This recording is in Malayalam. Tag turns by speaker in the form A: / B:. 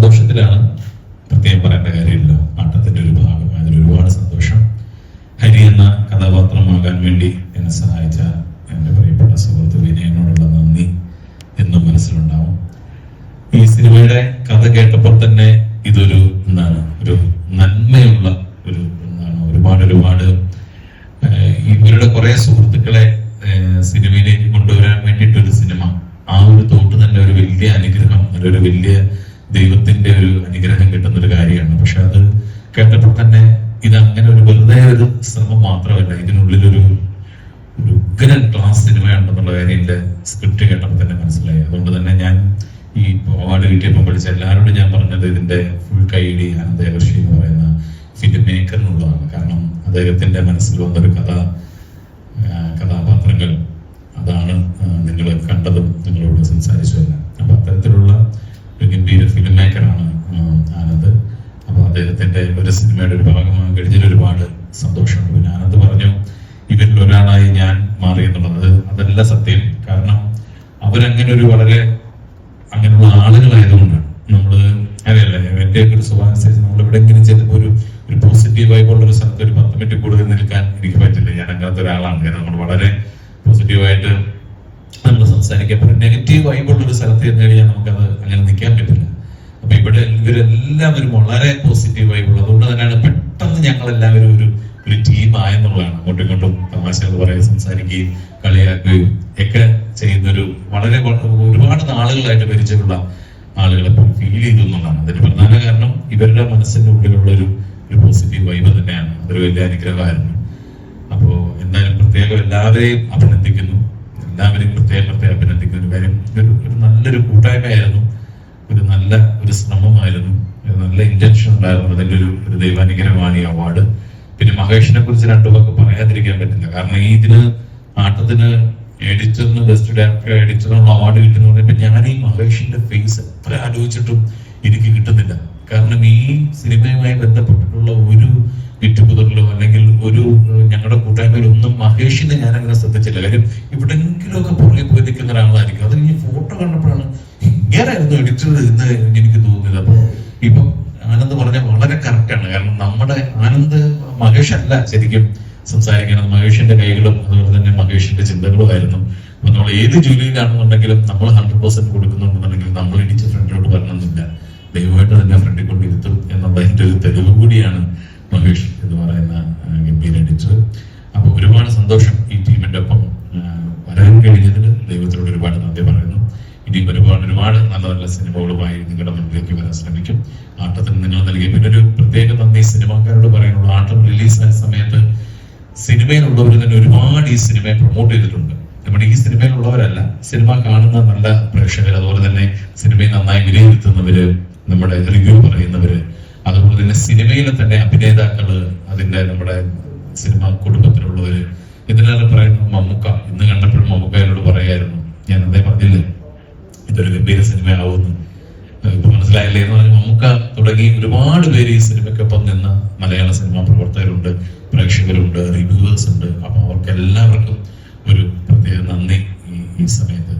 A: സന്തോഷത്തിലാണ്. പ്രത്യേകം പറയേണ്ട കാര്യമില്ല. പാട്ടത്തിന്റെ ഒരു ഭാഗമായതിൽ ഒരുപാട് സന്തോഷം. ഹരി എന്ന കഥാപാത്രമാകാൻ വേണ്ടി എന്നെ സഹായിച്ച എന്റെ പ്രിയപ്പെട്ട സുഹൃത്ത് വിനയനോടുള്ള നന്ദി എന്നും മനസ്സിലുണ്ടാവും. ഈ സിനിമയുടെ കഥ കേട്ടപ്പോൾ തന്നെ ഇതൊരു എന്താണ് ഒരു നന്മയുള്ള ഒരു എന്താണ് ഒരുപാട് ഒരുപാട് ഇവരുടെ കുറെ സുഹൃത്തുക്കളെ സിനിമയിലേക്ക് കൊണ്ടുവരാൻ വേണ്ടിയിട്ടൊരു സിനിമ. ആ ഒരു തോട്ട് തന്നെ ഒരു വലിയ അനുഗ്രഹം ഒരു വലിയ ദൈവത്തിന്റെ ഒരു അനുഗ്രഹം കിട്ടുന്ന ഒരു കാര്യമാണ്. പക്ഷെ അത് കേട്ടപ്പോൾ തന്നെ ഇത് അങ്ങനെ ഒരു വെറുതെ ഒരു ശ്രമം മാത്രമല്ല ഇതിനുള്ളിലൊരു ഒരു ഉഗ്രൻ ക്ലാസ് സിനിമയുണ്ടെന്നുള്ള കാര്യം എന്റെ സ്ക്രിപ്റ്റ് കേട്ടപ്പോൾ തന്നെ മനസ്സിലായി. അതുകൊണ്ട് തന്നെ ഞാൻ ഈ അവാർഡ് കിട്ടിയപ്പോൾ പഠിച്ച എല്ലാവരോടും ഞാൻ പറഞ്ഞത് ഇതിന്റെ ഫുൾ കൈഡി അനന്തകർഷി എന്ന് പറയുന്ന ഫിലിം മേക്കറിനുള്ളതാണ് കാരണം അദ്ദേഹത്തിന്റെ മനസ്സിൽ വന്നൊരു കഥ കഥാപാത്രങ്ങൾ അതാണ് നിങ്ങൾ കണ്ടതും നിങ്ങളോട് സംസാരിച്ചതല്ല അദ്ദേഹത്തിന്റെ ഒരു സിനിമയുടെ ഒരു ഭാഗമാകാൻ കഴിഞ്ഞതിൽ ഒരുപാട് സന്തോഷമുണ്ട്. പിന്നെ ആനന്ദ് പറഞ്ഞു ഇവരിൽ ഒരാളായി ഞാൻ മാറി എന്നുള്ളത് അതല്ല സത്യം. കാരണം അവരങ്ങനെ ഒരു വളരെ അങ്ങനെയുള്ള ആളുകളായതുകൊണ്ടാണ്. നമ്മൾ അറിയല്ലേ എന്റെ ഒരു സ്വഭാവം അനുസരിച്ച് നമ്മൾ എവിടെയെങ്കിലും ചെല്ലുമ്പോൾ ഒരു ഒരു പോസിറ്റീവ് വൈബുള്ള ഒരു സ്ഥലത്ത് ഒരു പത്ത് മിനിറ്റ് കൂടുതൽ നിൽക്കാൻ എനിക്ക് പറ്റില്ല. ഞാൻ അങ്ങനത്തെ ഒരാളാണ്. കാരണം നമ്മൾ വളരെ പോസിറ്റീവായിട്ട് നമ്മൾ സംസാരിക്കുക. അപ്പോൾ നെഗറ്റീവ് വൈബുള്ള ഒരു സ്ഥലത്ത് ചെന്ന് കഴിഞ്ഞാൽ നമുക്കത് അങ്ങനെ നിൽക്കാൻ പറ്റില്ല. ഇവരെല്ലാവരും വളരെ പോസിറ്റീവ് വൈബുള്ള അതുകൊണ്ട് തന്നെയാണ് പെട്ടെന്ന് ഞങ്ങൾ എല്ലാവരും ഒരു ഒരു ടീം ആയെന്നുള്ളതാണ്. അങ്ങോട്ടും ഇങ്ങോട്ടും തമാശകൾ പറയുകയും സംസാരിക്കുകയും കളിയാക്കുകയും ഒക്കെ ചെയ്യുന്നൊരു വളരെ ഒരുപാട് നാളുകളായിട്ട് പരിചയമുള്ള ആളുകളെ ഫീൽ ചെയ്തു എന്നുള്ളതാണ് പ്രധാന കാരണം ഇവരുടെ മനസ്സിന്റെ ഉള്ളിലുള്ള ഒരു ഒരു പോസിറ്റീവ് വൈബ് തന്നെയാണ്. അതൊരു വലിയ അനുഗ്രഹമായിരുന്നു. അപ്പോ എന്തായാലും പ്രത്യേകം എല്ലാവരെയും അഭിനന്ദിക്കുന്നു. എല്ലാവരെയും പ്രത്യേകം പ്രത്യേകം അഭിനന്ദിക്കുന്നു. ഒരു കാര്യം ഒരു നല്ലൊരു കൂട്ടായ്മയായിരുന്നു. നല്ല ഒരു ശ്രമമായിരുന്നു. നല്ല ഇന്റൻഷൻ ഉണ്ടായിരുന്നു. അതിന്റെ ഒരു ഒരു ദൈവാനുഗ്രഹമാണ് ഈ അവാർഡ് പിന്നെ മഹേഷിനെ കുറിച്ച് രണ്ടു വാക്ക് പറയാതിരിക്കാൻ പറ്റില്ല. കാരണം ഈ ഇതിന് ആട്ടത്തിന് എഡിറ്ററിന് ബെസ്റ്റ് ഡയറക്ടർ എഡിറ്ററിനുള്ള അവാർഡ് കിട്ടുന്ന ഞാൻ ഈ മഹേഷിന്റെ ഫേസ് എത്ര ആലോചിച്ചിട്ടും എനിക്ക് കിട്ടുന്നില്ല. കാരണം ഈ സിനിമയുമായി ബന്ധപ്പെട്ടിട്ടുള്ള ഒരു വിറ്റുപുതറിലോ അല്ലെങ്കിൽ ഒരു ഞങ്ങളുടെ കൂട്ടായ്മയിൽ ഒന്നും മഹേഷിനെ ഞാൻ അങ്ങനെ ശ്രദ്ധിച്ചില്ല. കാര്യം ഇവിടെങ്കിലും ഒക്കെ പുറകെ പോയി നിൽക്കുന്ന ഒരാളായിരിക്കും. അത് ഈ ഫോട്ടോ കണ്ടപ്പോഴാണ് എഡിറ്റർ എന്ന് എനിക്ക് തോന്നിയത് അപ്പൊ ഇപ്പൊ ആനന്ദ് പറഞ്ഞ വളരെ കറക്റ്റ് ആണ്. കാരണം നമ്മുടെ ആനന്ദ് മഹേഷ് അല്ല ശരിക്കും സംസാരിക്കുന്നത്. മഹേഷിന്റെ കൈകളും അതുപോലെ തന്നെ മഹേഷിന്റെ ചിന്തകളുമായിരുന്നു. അപ്പൊ നമ്മൾ ഏത് ജോലിയിലാണെന്നുണ്ടെങ്കിലും നമ്മൾ ഹൺഡ്രഡ് പെർസെന്റ് കൊടുക്കുന്നുണ്ടെന്നുണ്ടെങ്കിൽ നമ്മൾ ഇടിച്ച് ഫ്രണ്ടിലോട്ട് വരണമെന്നില്ല ദൈവമായിട്ട് തന്നെ ഫ്രണ്ടിൽ കൊണ്ടിരുത്തും എന്നുള്ളതിന്റെ ഒരു തെളിവ് കൂടിയാണ് മഹേഷ് എന്ന് പറയുന്ന ഗംഭീര എഡിറ്റർ അപ്പൊ ഒരുപാട് സന്തോഷം ഈ ടീമിന്റെ ഒപ്പം വരാൻ കഴിഞ്ഞതിൽ ദൈവത്തിനോട് ഒരുപാട് ഇനിയും ഒരുപാട് ഒരുപാട് നല്ല നല്ല സിനിമകളുമായി നിങ്ങളുടെ മുന്നിലേക്ക് വരാൻ ശ്രമിക്കും. ആട്ടത്തിന് നിങ്ങൾ നൽകി പിന്നെ ഒരു പ്രത്യേക നന്ദി. സിനിമാക്കാരോട് പറയാനുള്ളൂ ആട്ടം റിലീസായ സമയത്ത് സിനിമയിലുള്ളവർ തന്നെ ഒരുപാട് ഈ സിനിമയെ പ്രൊമോട്ട് ചെയ്തിട്ടുണ്ട്. നമ്മുടെ ഈ സിനിമയിലുള്ളവരല്ല സിനിമ കാണുന്ന നല്ല പ്രേക്ഷകർ അതുപോലെ തന്നെ സിനിമയെ നന്നായി വിലയിരുത്തുന്നവര് നമ്മുടെ റിവ്യൂ പറയുന്നവര് അതുപോലെ തന്നെ സിനിമയിലെ തന്നെ അഭിനേതാക്കൾ അതിന്റെ നമ്മുടെ സിനിമ കുടുംബത്തിലുള്ളവര് ഇതിനേറെ പറയുന്നത് മമ്മൂക്ക. ഇന്ന് കണ്ടപ്പോഴും മമ്മൂക്ക എന്നോട് പറയായിരുന്നു. ഞാൻ അതേ പറഞ്ഞില്ലേ ഇതൊരു ഗംഭീര സിനിമയാവുന്നു ഏഹ് മനസ്സിലായില്ലേ മമ്മൂക്ക തുടങ്ങി ഒരുപാട് പേര് ഈ സിനിമയ്ക്കൊപ്പം നിന്ന മലയാള സിനിമാ പ്രവർത്തകരുണ്ട് പ്രേക്ഷകരുണ്ട് റിവ്യൂവേഴ്സ് ഉണ്ട്. അപ്പൊ അവർക്ക് എല്ലാവർക്കും ഒരു പ്രത്യേക നന്ദി ഈ സമയത്ത്.